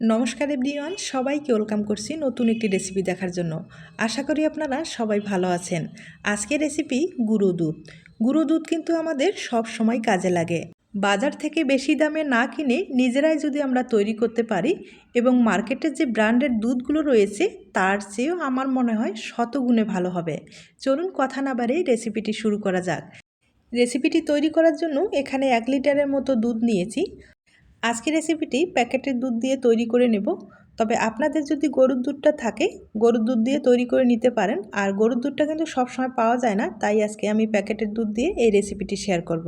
নমস্কার এভরিওয়ান, সবাইকে ওয়েলকাম করছি নতুন একটি রেসিপি দেখার জন্য। আশা করি আপনারা সবাই ভালো আছেন। আজকের রেসিপি গুঁড়ো দুধ। গুঁড়ো দুধ কিন্তু আমাদের সব সময় কাজে লাগে। বাজার থেকে বেশি দামে না কিনে নিজেরাই যদি আমরা তৈরি করতে পারি এবং মার্কেটের যে ব্র্যান্ডের দুধগুলো রয়েছে, তার চেয়েও আমার মনে হয় শতগুণে ভালো হবে। চলুন কথা না বাড়িয়ে রেসিপিটি শুরু করা যাক। রেসিপিটি তৈরি করার জন্য এখানে এক লিটারের মতো দুধ নিয়েছি। আজকের রেসিপিটি প্যাকেটের দুধ দিয়ে তৈরি করে নেব। তবে আপনাদের যদি গরুর দুধটা থাকে, গরুর দুধ দিয়ে তৈরি করে নিতে পারেন। আর গরুর দুধটা কিন্তু সবসময় পাওয়া যায় না, তাই আজকে আমি প্যাকেটের দুধ দিয়ে এই রেসিপিটি শেয়ার করব।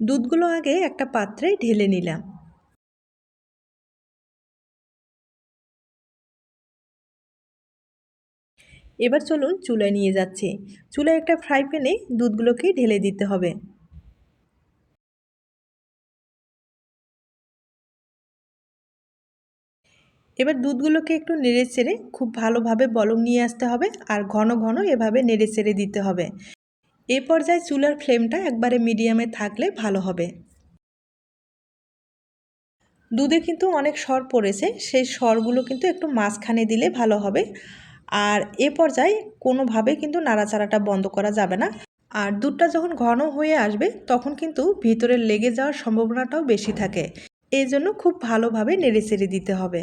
দুধগুলো আগে একটা পাত্রে ঢেলে নিলাম। এবার চলুন চুলায় নিয়ে যাচ্ছি। চুলায় একটা ফ্রাই প্যানে দুধগুলোকে ঢেলে দিতে হবে। এবার দুধগুলোকে একটু নেড়ে চেড়ে খুব ভালোভাবে বলং নিয়ে আসতে হবে আর ঘন ঘন এভাবে নেড়ে চেড়ে দিতে হবে। এ পর্যায়ে চুলার ফ্লেমটা একবারে মিডিয়ামে থাকলে ভালো হবে। দুধে কিন্তু অনেক সর পড়েছে, সেই সরগুলো কিন্তু একটু মাঝখানে দিলে ভালো হবে। আর এ পর্যায়ে কোনোভাবে কিন্তু নাড়াচাড়াটা বন্ধ করা যাবে না। আর দুধটা যখন ঘন হয়ে আসবে, তখন কিন্তু ভিতরে লেগে যাওয়ার সম্ভাবনাটাও বেশি থাকে। এই জন্য খুব ভালোভাবে নেড়ে চেড়ে দিতে হবে।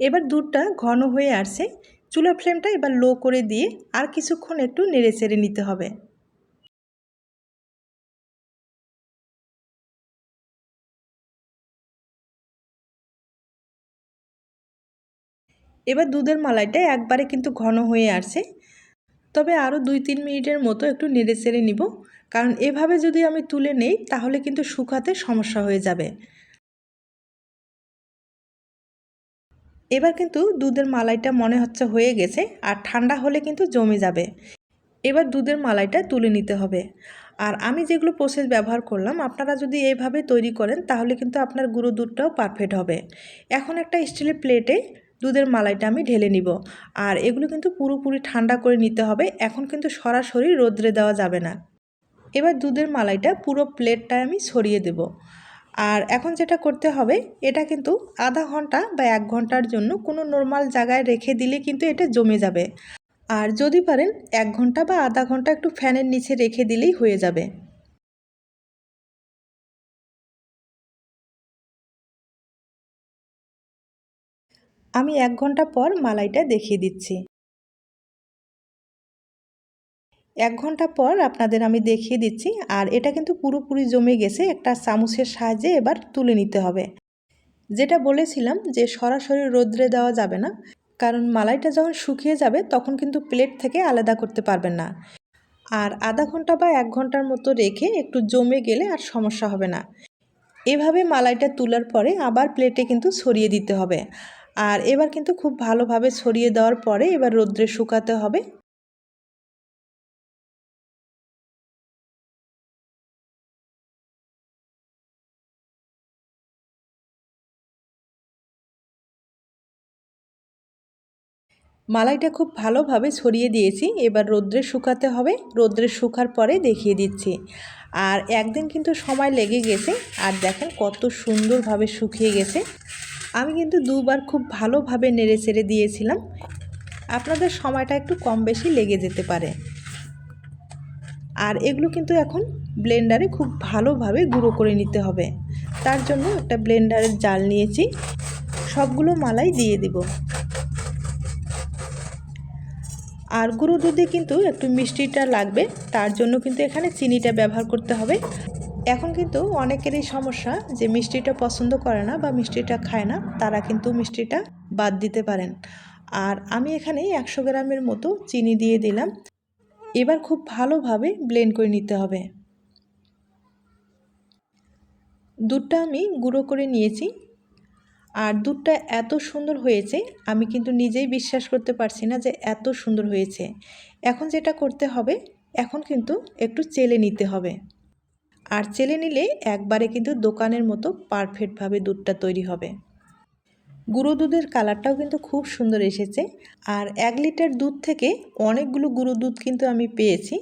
এবার দুধটা ঘন হয়ে আসছে। চুলার ফ্লেমটা এবার লো করে দিয়ে আর কিছুক্ষণ একটু নেড়ে চেড়ে নিতে হবে। এবার দুধের মালাইটা একবারে কিন্তু ঘন হয়ে আসছে। তবে আরও দুই তিন মিনিটের মতো একটু নেড়ে চেড়ে নিব। কারণ এভাবে যদি আমি তুলে নেই, তাহলে কিন্তু শুকাতে সমস্যা হয়ে যাবে। এবার কিন্তু দুধের মালাইটা মনে হচ্ছে হয়ে গেছে আর ঠান্ডা হলে কিন্তু জমে যাবে। এবার দুধের মালাইটা তুলে নিতে হবে। আর আমি যেগুলো প্রসেস ব্যবহার করলাম, আপনারা যদি এইভাবে তৈরি করেন, তাহলে কিন্তু আপনার গুঁড়ো দুধটাও পারফেক্ট হবে। এখন একটা স্টিলের প্লেটে দুধের মালাইটা আমি ঢেলে নিব। আর এগুলো কিন্তু পুরোপুরি ঠান্ডা করে নিতে হবে। এখন কিন্তু সরাসরি রোদ্রে দেওয়া যাবে না। এবার দুধের মালাইটা পুরো প্লেটটায় আমি ছড়িয়ে দেব। আর এখন যেটা করতে হবে, এটা কিন্তু আধা ঘণ্টা বা এক ঘণ্টার জন্য কোনো নর্মাল জায়গায় রেখে দিলে কিন্তু এটা জমে যাবে। আর যদি পারেন এক ঘণ্টা বা আধা ঘণ্টা একটু ফ্যানের নিচে রেখে দিলেই হয়ে যাবে। আমি এক ঘণ্টা পর মালাইটা দেখিয়ে দিচ্ছি। এক ঘণ্টা পর আপনাদের আমি দেখিয়ে দিচ্ছি, আর এটা কিন্তু পুরোপুরি জমে গেছে, একটা চামচের সাহায্যে এবার তুলে নিতে হবে। যেটা বলেছিলাম যে সরাসরি রোদ্রে দেওয়া যাবে না, কারণ মালাইটা যখন শুকিয়ে যাবে তখন কিন্তু প্লেট থেকে আলাদা করতে পারবেন না। আর আধা ঘণ্টা বা এক ঘণ্টার মতো রেখে একটু জমে গেলে আর সমস্যা হবে না। এভাবে মালাইটা তোলার পরে আবার প্লেটে কিন্তু ছড়িয়ে দিতে হবে। আর এবার কিন্তু খুব ভালোভাবে ছড়িয়ে দেওয়ার পরে এবার রোদ্রে শুকাতে হবে। মালাইটা খুব ভালোভাবে ছড়িয়ে দিয়েছি। এবার রোদ্রে শুকাতে হবে। রোদ্রে শুকার পরে দেখিয়ে দিচ্ছি। আর একদিন কিন্তু সময় লেগে গেছে। আর দেখেন কত সুন্দরভাবে শুকিয়ে গেছে। আমি কিন্তু দুবার খুব ভালোভাবে নেড়ে চেড়ে দিয়েছিলাম। আপনাদের সময়টা একটু কম বেশি লেগে যেতে পারে। আর এগুলো কিন্তু এখন ব্লেন্ডারে খুব ভালোভাবে গুঁড়ো করে নিতে হবে। তার জন্য একটা ব্লেন্ডারের জাল নিয়েছি। সবগুলো মালাই দিয়ে দিব। আর গুঁড়ো দুধে কিন্তু একটু মিষ্টিটা লাগবে, তার জন্য কিন্তু এখানে চিনিটা ব্যবহার করতে হবে। এখন কিন্তু অনেকেরই সমস্যা যে মিষ্টিটা পছন্দ করে না বা মিষ্টিটা খায় না, তারা কিন্তু মিষ্টিটা বাদ দিতে পারেন। আর আমি এখানে একশো গ্রামের মতো চিনি দিয়ে দিলাম। এবার খুব ভালোভাবে ব্লেন্ড করে নিতে হবে। দুধটা আমি গুঁড়ো করে নিয়েছি। আর দুধটা এত সুন্দর হয়েছে, আমি কিন্তু নিজেই বিশ্বাস করতে পারছি না যে এত সুন্দর হয়েছে। এখন যেটা করতে হবে, এখন কিন্তু একটু চেলে নিতে হবে। আর চেলে নিলে একবারে কিন্তু দোকানের মতো পারফেক্টভাবে দুধটা তৈরি হবে। গুঁড়ো দুধের কালারটাও কিন্তু খুব সুন্দর এসেছে। আর এক লিটার দুধ থেকে অনেকগুলো গুঁড়ো দুধ কিন্তু আমি পেয়েছি।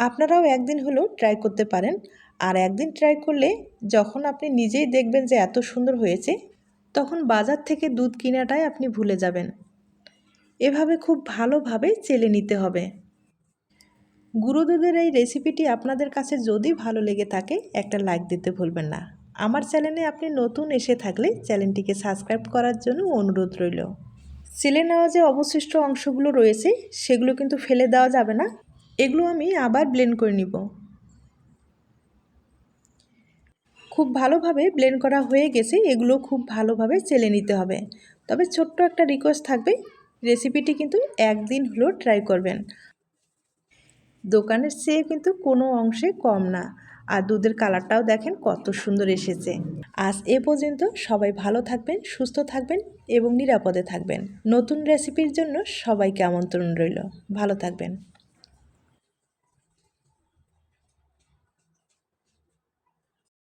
আপনারাও একদিন হলেও ট্রাই করতে পারেন। আর একদিন ট্রাই করলে যখন আপনি নিজেই দেখবেন যে এত সুন্দর হয়েছে তখন বাজার থেকে দুধ কেনাটাই আপনি ভুলে যাবেন। এভাবে খুব ভালোভাবে চেলে নিতে হবে। গুঁড়ো দুধের এই রেসিপিটি আপনাদের কাছে যদি ভালো লেগে থাকে, একটা লাইক দিতে ভুলবেন না। আমার চ্যানেলে আপনি নতুন এসে থাকলে চ্যানেলটিকে সাবস্ক্রাইব করার জন্য অনুরোধ রইল। চেলে নেওয়া যে অবশিষ্ট অংশগুলো রয়েছে, সেগুলো কিন্তু ফেলে দেওয়া যাবে না। এগুলো আমি আবার ব্লেন্ড করে নিব। খুব ভালোভাবে ব্লেন্ড করা হয়ে গেছে, এগুলো খুব ভালোভাবে চেলে নিতে হবে। তবে ছোট্ট একটা রিকোয়েস্ট থাকবে রেসিপিটি কিন্তু একদিন হলেও ট্রাই করবেন। দোকানের চেয়ে কিন্তু কোনো অংশে কম না, আর দুধের কালারটাও দেখেন কত সুন্দর এসেছে। আজ এ পর্যন্ত সবাই ভালো থাকবেন, সুস্থ থাকবেন এবং নিরাপদে থাকবেন। নতুন রেসিপির জন্য সবাইকে আমন্ত্রণ রইল। ভালো থাকবেন।